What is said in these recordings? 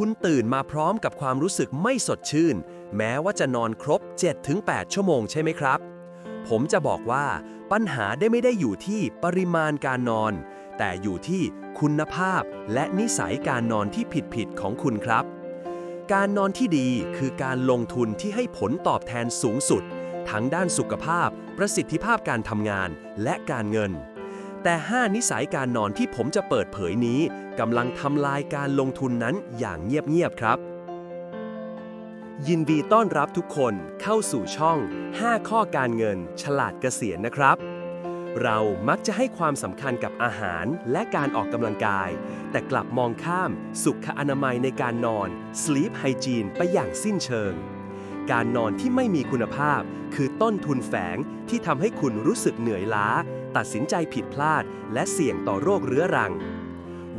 คุณตื่นมาพร้อมกับความรู้สึกไม่สดชื่น แม้ว่าจะนอนครบ 7-8 ชั่วโมงใช่ไหมครับ ผมจะบอกว่าปัญหาได้ไม่ได้อยู่ที่ปริมาณการนอน แต่อยู่ที่คุณภาพและนิสัยการนอนที่ผิดๆของคุณครับ การนอนที่ดีคือการลงทุนที่ให้ผลตอบแทนสูงสุด ทั้งด้านสุขภาพ ประสิทธิภาพการทำงาน และการเงิน แต่ 5 นิสัยการนอนที่ผมจะเปิดเผยนี้กำลังทำลายการลงทุนนั้นอย่างเงียบ ๆ ครับ ยินดีต้อนรับทุกคนเข้าสู่ช่อง 5 ข้อการเงิน ฉลาดเกษียณนะครับ เรามักจะให้ความสำคัญกับอาหารและการออกกำลังกาย แต่กลับมองข้ามสุขอนามัยในการนอน sleep hygiene ไปอย่างสิ้นเชิงการนอนที่ไม่มีคุณภาพ คือต้นทุนแฝงที่ทำให้คุณรู้สึกเหนื่อยล้า ตัดสินใจผิดพลาด และเสี่ยงต่อโรคเรื้อรัง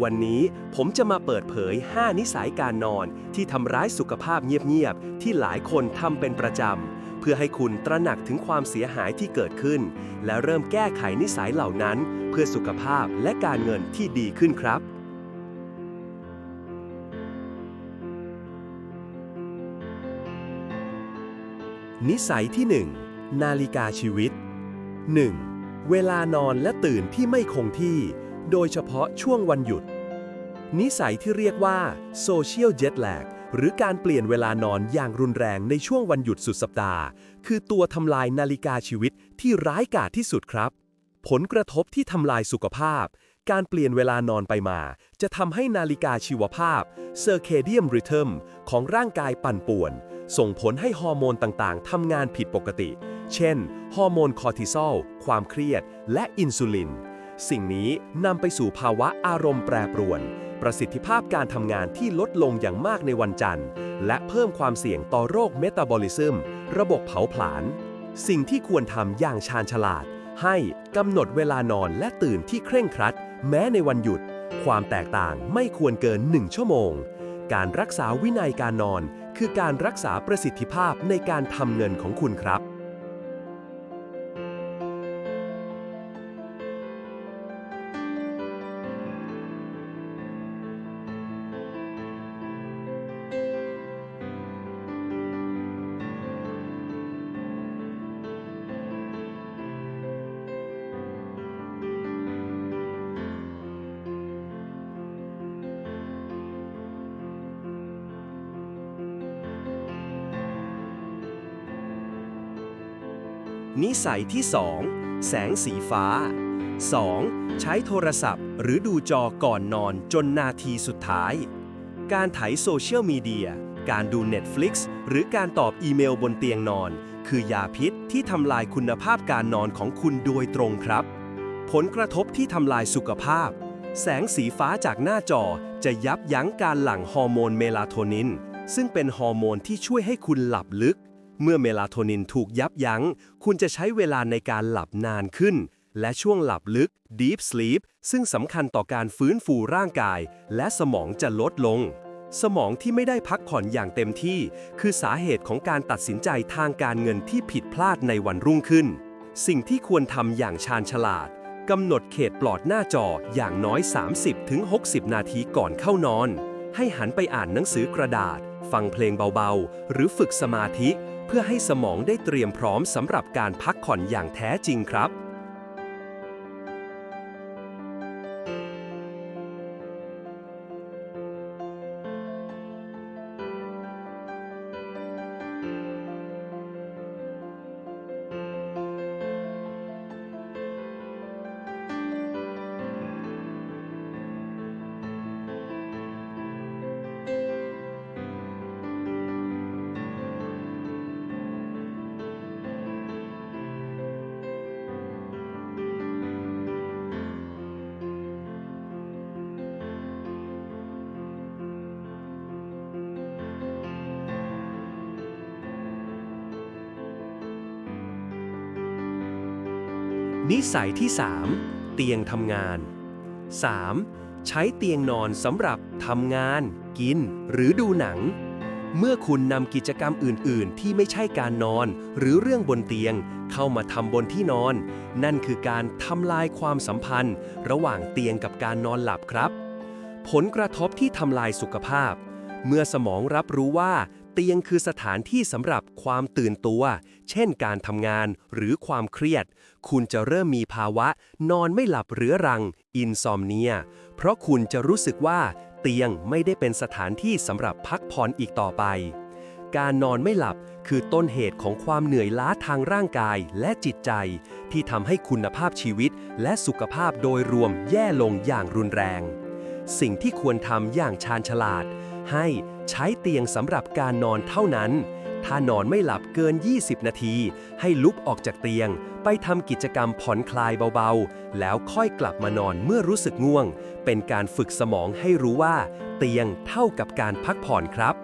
วันนี้ผมจะมาเปิดเผย 5 นิสัยการนอนที่ทำร้ายสุขภาพเงียบๆ ที่หลายคนทำเป็นประจำ เพื่อให้คุณตระหนักถึงความเสียหายที่เกิดขึ้น และเริ่มแก้ไขนิสัยเหล่านั้น เพื่อสุขภาพและการเงินที่ดีขึ้นครับนิสัยที่ 1 นาฬิกาชีวิต 1. เวลานอนและตื่นที่ไม่คงที่ โดยเฉพาะช่วงวันหยุด นิสัยที่เรียกว่า Social Jet Lag หรือการเปลี่ยนเวลานอนอย่างรุนแรงในช่วงวันหยุดสุดสัปดาห์ คือตัวทำลายนาฬิกาชีวิตที่ร้ายกาจที่สุดครับ ผลกระทบที่ทำลายสุขภาพ การเปลี่ยนเวลานอนไปมา จะทำให้นาฬิกาชีวภาพ Circadian Rhythm ของร่างกายปั่นป่วน ส่งผลให้ฮอร์โมนต่างๆทำงานผิดปกติ เช่น ฮอร์โมนคอร์ติซอล ความเครียด และอินซูลิน สิ่งนี้นำไปสู่ภาวะอารมณ์แปรปรวน ประสิทธิภาพการทำงานที่ลดลงอย่างมากในวันจันทร์ และเพิ่มความเสี่ยงต่อโรคเมตาบอลิซึม ระบบเผาผลาญ สิ่งที่ควรทำอย่างชาญฉลาด ให้กำหนดเวลานอนและตื่นที่เคร่งครัด แม้ในวันหยุด ความแตกต่างไม่ควรเกิน 1 ชั่วโมง การรักษาวินัยการนอน คือการรักษาประสิทธิภาพในการทำเงินของคุณครับ นิสัยที่ 2 แสงสีฟ้า 2. ใช้โทรศัพท์ หรือดูจอก่อนนอนจนนาทีสุดท้าย การไถโซเชียลมีเดีย การดู Netflix หรือการตอบอีเมลบนเตียงนอน คือยาพิษที่ทำลายคุณภาพการนอนของคุณโดยตรงครับ ผลกระทบที่ทำลายสุขภาพ แสงสีฟ้าจากหน้าจอจะยับยั้งการหลั่งฮอร์โมนเมลาโทนิน ซึ่งเป็นฮอร์โมนที่ช่วยให้คุณหลับลึก เมื่อเมลาโทนินถูกยับยั้ง คุณจะใช้เวลาในการหลับนานขึ้น และช่วงหลับลึก Deep Sleep ซึ่งสำคัญต่อการฟื้นฟูร่างกาย และสมองจะลดลง สมองที่ไม่ได้พักผ่อนอย่างเต็มที่ คือสาเหตุของการตัดสินใจทางการเงินที่ผิดพลาดในวันรุ่งขึ้น สิ่งที่ควรทำอย่างชาญฉลาดกำหนดเขตปลอดหน้าจออย่างน้อย 30-60 นาทีก่อนเข้านอน ให้หันไปอ่านหนังสือกระดาษ ฟังเพลงเบาๆ หรือฝึกสมาธิ เพื่อให้สมองได้เตรียมพร้อมสำหรับการพักผ่อนอย่างแท้จริงครับ นิสัยที่ 3 เตียงทำงาน 3. ใช้เตียงนอนสำหรับทำงาน กิน หรือดูหนัง เมื่อคุณนำกิจกรรมอื่น ๆ ที่ไม่ใช่การนอน หรือเรื่องบนเตียง เข้ามาทำบนที่นอน นั่นคือการทำลายความสัมพันธ์ ระหว่างเตียงกับการนอนหลับครับ ผลกระทบที่ทำลายสุขภาพ เมื่อสมองรับรู้ว่า เตียงคือสถานที่สำหรับความตื่นตัว เช่นการทำงานหรือความเครียด คุณจะเริ่มมีภาวะ นอนไม่หลับเรื้อรัง อินซอมเนีย เพราะคุณจะรู้สึกว่า เตียงไม่ได้เป็นสถานที่สำหรับพักผ่อนอีกต่อไป การนอนไม่หลับคือต้นเหตุของความเหนื่อยล้าทางร่างกายและจิตใจ ที่ทำให้คุณภาพชีวิตและสุขภาพโดยรวมแย่ลงอย่างรุนแรง สิ่งที่ควรทำอย่างชาญฉลาด ให้ใช้เตียงสำหรับการนอนเท่านั้น ถ้านอนไม่หลับเกิน 20 นาที ให้ลุกออกจากเตียง ไปทำกิจกรรมผ่อนคลายเบาๆ แล้วค่อยกลับมานอนเมื่อรู้สึกง่วง เป็นการฝึกสมองให้รู้ว่า เตียงเท่ากับการพักผ่อนครับ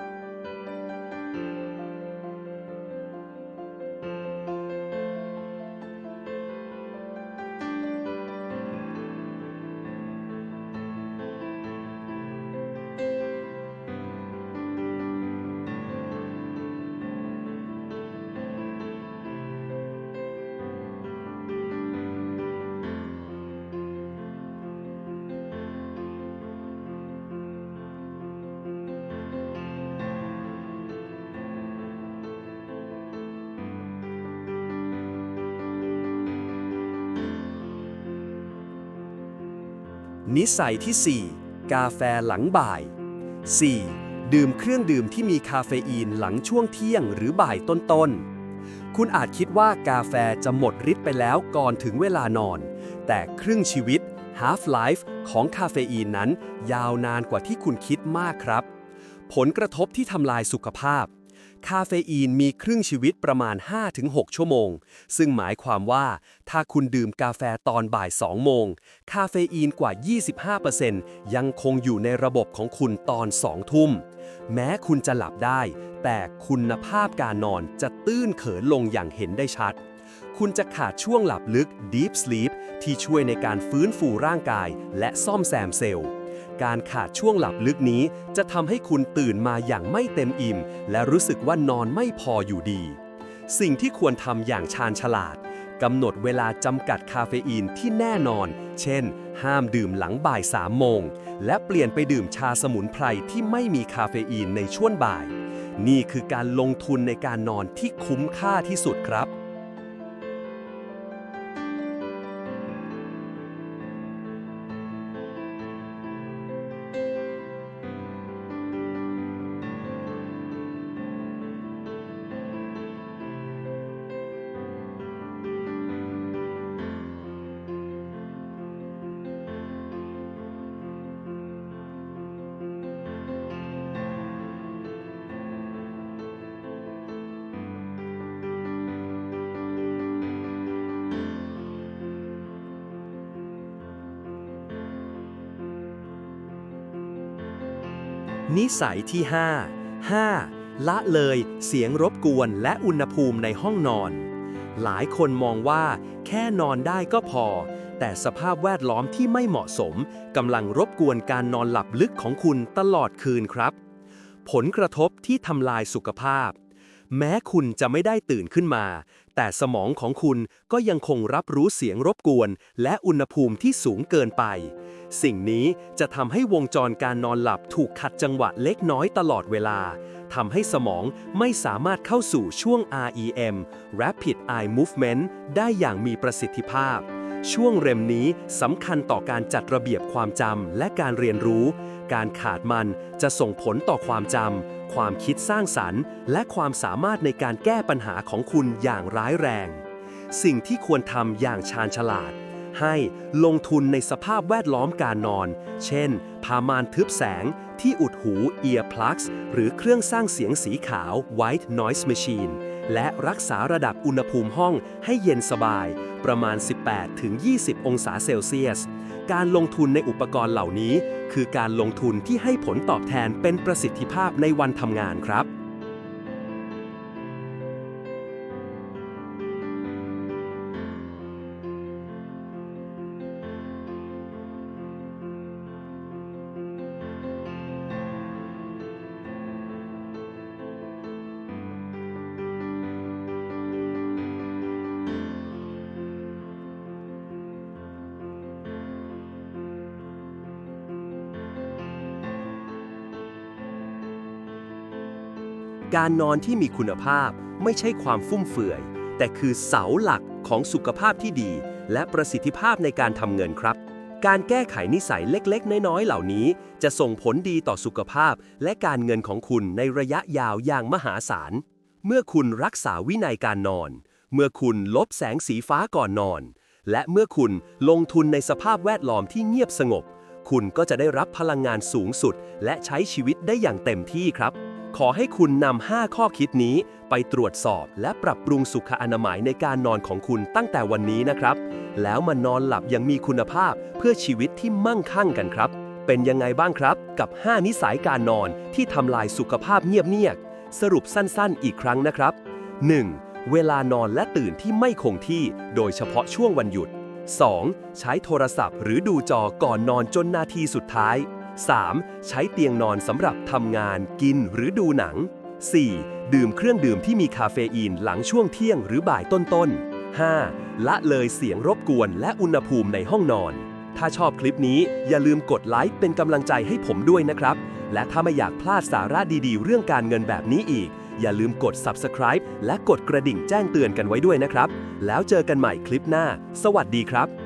นิสัยที่ 4 กาแฟหลังบ่าย 4. ดื่มเครื่องดื่มที่มีคาเฟอีนหลังช่วงเที่ยงหรือบ่ายต้นๆ คุณอาจคิดว่ากาแฟจะหมดฤทธิ์ไปแล้วก่อนถึงเวลานอน แต่ครึ่งชีวิต half life ของคาเฟอีนนั้น ยาวนานกว่าที่คุณคิดมากครับ ผลกระทบที่ทำลายสุขภาพ คาเฟอีนมีครึ่งชีวิตประมาณ 5-6 ชั่วโมง ซึ่งหมายความว่า ถ้าคุณดื่มกาแฟตอนบ่าย 2 โมง คาเฟอีนกว่า 25%ยังคงอยู่ในระบบของคุณตอน 2 ทุ่ม แม้คุณจะหลับได้ แต่คุณภาพการนอนจะตื้นเขินลงอย่างเห็นได้ชัด คุณจะขาดช่วงหลับลึก Deep Sleep ที่ช่วยในการฟื้นฟูร่างกาย และซ่อมแซมเซลล์ การขาดช่วงหลับลึกนี้ จะทำให้คุณตื่นมาอย่างไม่เต็มอิ่ม และรู้สึกว่านอนไม่พออยู่ดี สิ่งที่ควรทำอย่างชาญฉลาดกำหนดเวลาจำกัดคาเฟอีนที่แน่นอน เช่น ห้ามดื่มหลังบ่าย3โมง และเปลี่ยนไปดื่มชาสมุนไพรที่ไม่มีคาเฟอีนในช่วงบ่าย นี่คือการลงทุนในการนอนที่คุ้มค่าที่สุดครับ นิสัยที่ 5 5. ละเลยเสียงรบกวนและอุณหภูมิในห้องนอน หลายคนมองว่าแค่นอนได้ก็พอ แต่สภาพแวดล้อมที่ไม่เหมาะสมกำลังรบกวนการนอนหลับลึกของคุณตลอดคืนครับ ผลกระทบที่ทำลายสุขภาพ แม้คุณจะไม่ได้ตื่นขึ้นมา แต่สมองของคุณก็ยังคงรับรู้เสียงรบกวน และอุณหภูมิที่สูงเกินไป สิ่งนี้จะทำให้วงจรการนอนหลับถูกขัดจังหวะเล็กน้อยตลอดเวลาทำให้สมองไม่สามารถเข้าสู่ช่วง REM Rapid Eye Movement ได้อย่างมีประสิทธิภาพ ช่วงเรมนี้สำคัญต่อการจัดระเบียบความจำและการเรียนรู้ การขาดมันจะส่งผลต่อความจำความคิดสร้างสรรค์ และความสามารถในการแก้ปัญหาของคุณอย่างร้ายแรง สิ่งที่ควรทำอย่างชาญฉลาด ให้ลงทุนในสภาพแวดล้อมการนอน เช่นพามานทึบแสงที่อุดหู Earplugs หรือเครื่องสร้างเสียงสีขาว White Noise Machine และรักษาระดับอุณหภูมิห้องให้เย็นสบาย ประมาณ 18-20 องศาเซลเซียส การลงทุนในอุปกรณ์เหล่านี้ คือการลงทุนที่ให้ผลตอบแทนเป็นประสิทธิภาพในวันทำงานครับ การนอนที่มีคุณภาพไม่ใช่ความฟุ่มเฟือย แต่คือเสาหลักของสุขภาพที่ดี และประสิทธิภาพในการทำเงินครับ การแก้ไขนิสัยเล็กๆ น้อยๆ เหล่านี้ จะส่งผลดีต่อสุขภาพ และการเงินของคุณในระยะยาวอย่างมหาศาล เมื่อคุณรักษาวินัยการนอน เมื่อคุณลบแสงสีฟ้าก่อนนอน และเมื่อคุณลงทุนในสภาพแวดล้อมที่เงียบสงบ คุณก็จะได้รับพลังงานสูงสุด และใช้ชีวิตได้อย่างเต็มที่ครับ ขอให้คุณนำ5ข้อคิดนี้ไปตรวจสอบและปรับปรุงสุขอนามัยในการนอนของคุณตั้งแต่วันนี้นะครับ แล้วมานอนหลับอย่างมีคุณภาพเพื่อชีวิตที่มั่งคั่งกันครับ เป็นยังไงบ้างครับ กับ 5 นิสัยการนอนที่ทำลายสุขภาพเงียบๆสรุปสั้นๆ อีกครั้งนะครับ 1. เวลานอนและตื่นที่ไม่คงที่ โดยเฉพาะช่วงวันหยุด 2. ใช้โทรศัพท์หรือดูจอก่อนนอนจนนาทีสุดท้าย 3. ใช้เตียงนอนสำหรับทำงานกินหรือดูหนัง 4. ดื่มเครื่องดื่มที่มีคาเฟอีนหลังช่วงเที่ยงหรือบ่ายต้นๆ 5. ละเลยเสียงรบกวนและอุณหภูมิในห้องนอน ถ้าชอบคลิปนี้อย่าลืมกดไลค์เป็นกำลังใจให้ผมด้วยนะครับ และถ้าไม่อยากพลาดสาระดีๆ เรื่องการเงินแบบนี้อีก อย่าลืมกด subscribe และกดกระดิ่งแจ้งเตือนกันไว้ด้วยนะครับ แล้วเจอกันใหม่คลิปหน้า สวัสดีครับ